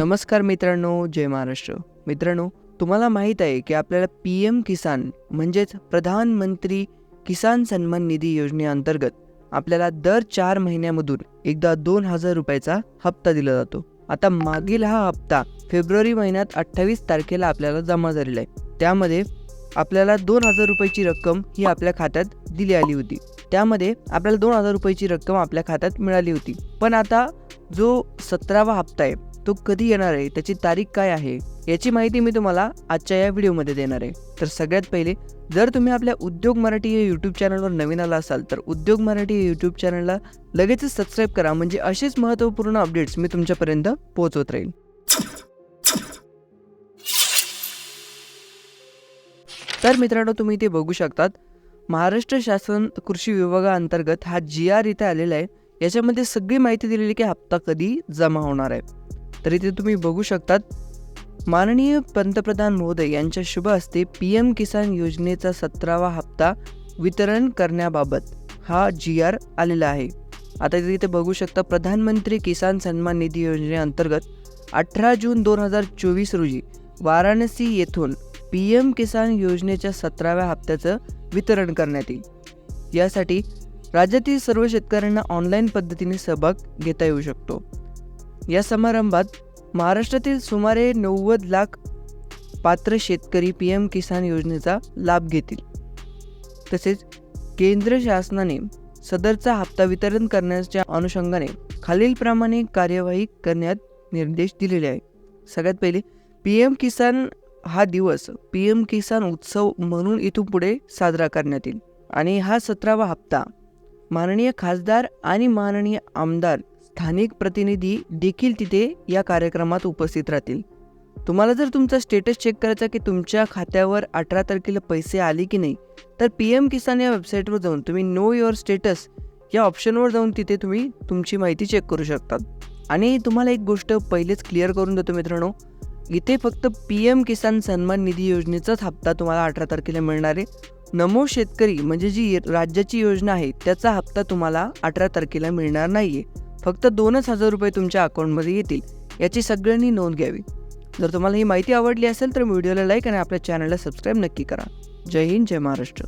नमस्कार मित्रांनो जय महाराष्ट्र. मित्रांनो तुम्हाला माहीत आहे की आपल्याला पी एम किसान म्हणजेच प्रधानमंत्री किसान सन्मान निधी योजनेअंतर्गत आपल्याला दर चार महिन्यामधून एकदा दोन हजार रुपयाचा हप्ता दिला जातो. आता मागील हा हप्ता फेब्रुवारी महिन्यात अठ्ठावीस तारखेला आपल्याला जमा झालेला आहे. त्यामध्ये आपल्याला दोन हजार रुपयाची रक्कम ही आपल्या खात्यात दिली आली होती. त्यामध्ये आपल्याला दोन हजार रुपयाची रक्कम आपल्या खात्यात मिळाली होती. पण आता जो सतरावा हप्ता आहे तो कधी येणार आहे? त्याची तारीख काय आहे? याची माहिती मी तुम्हाला आजच्या या व्हिडिओमध्ये देणार आहे. तर सगळ्यात पहिले जर तुम्ही आपल्या उद्योग मराठी या यूट्यूब चॅनलवर नवीन आला असाल तर उद्योग मराठी या यूट्यूब चॅनलला लगेचच सबस्क्राईब करा. म्हणजे असेच महत्त्वपूर्ण अपडेट्स मी तुमच्यापर्यंत पोहोचवत राहील. तर मित्रांनो तुम्ही ते बघू शकतात महाराष्ट्र शासन कृषी विभागाअंतर्गत हा जी आर इथे आलेला आहे. याच्यामध्ये सगळी माहिती दिलेली की हप्ता कधी जमा होणार आहे. तर इथे तुम्ही बघू शकतात. माननीय पंतप्रधान महोदय यांच्या शुभ हस्ते पी एम किसान योजनेचा सतरावा हप्ता वितरण करण्याबाबत हा जी आर आलेला आहे. आता इथे बघू शकता प्रधानमंत्री किसान सन्मान निधी योजनेअंतर्गत अठरा जून दोन हजार चोवीस रोजी वाराणसी येथून पी एम किसान योजनेच्या सतराव्या हप्त्याचं वितरण करण्यात येईल. यासाठी राज्यातील सर्व शेतकऱ्यांना ऑनलाईन पद्धतीने सहभाग घेता येऊ शकतो. या समारंभात महाराष्ट्रातील सुमारे नव्वद लाख पात्र शेतकरी पी एम किसान योजनेचा लाभ घेतील. तसेच केंद्र शासनाने सदरचा हप्ता वितरण करण्याच्या अनुषंगाने खालीलप्रमाणे कार्यवाही करण्यात निर्देश दिलेले आहे सगळ्यात पहिले पी एम किसान हा दिवस पी एम किसान उत्सव म्हणून इथून पुढे साजरा करण्यात येईल. आणि हा सतरावा हप्ता माननीय खासदार आणि माननीय आमदार स्थानिक प्रतिनिधी देखील तिथे या कार्यक्रमात उपस्थित राहतील. तुम्हाला जर तुमचा स्टेटस चेक करायचा की तुमच्या खात्यावर अठरा तारखेला पैसे आले की नाही तर पी एम किसान या वेबसाईटवर जाऊन तुम्ही नो युअर स्टेटस या ऑप्शनवर जाऊन तिथे तुम्ही तुमची माहिती चेक करू शकतात. आणि तुम्हाला एक गोष्ट पहिलेच क्लिअर करून देतो मित्रांनो इथे फक्त पी एम किसान सन्मान निधी योजनेचाच हप्ता तुम्हाला अठरा तारखेला मिळणार आहे. नमो शेतकरी म्हणजे जी राज्याची योजना आहे त्याचा हप्ता तुम्हाला अठरा तारखेला मिळणार नाही आहे फक्त दोनच हजार रुपये तुमच्या अकाउंटमध्ये येतील याची सगळ्यांनी नोंद घ्यावी. जर तुम्हाला ही माहिती आवडली असेल तर व्हिडिओला लाईक आणि आपल्या चॅनलला सबस्क्राईब नक्की करा. जय हिंद जय महाराष्ट्र.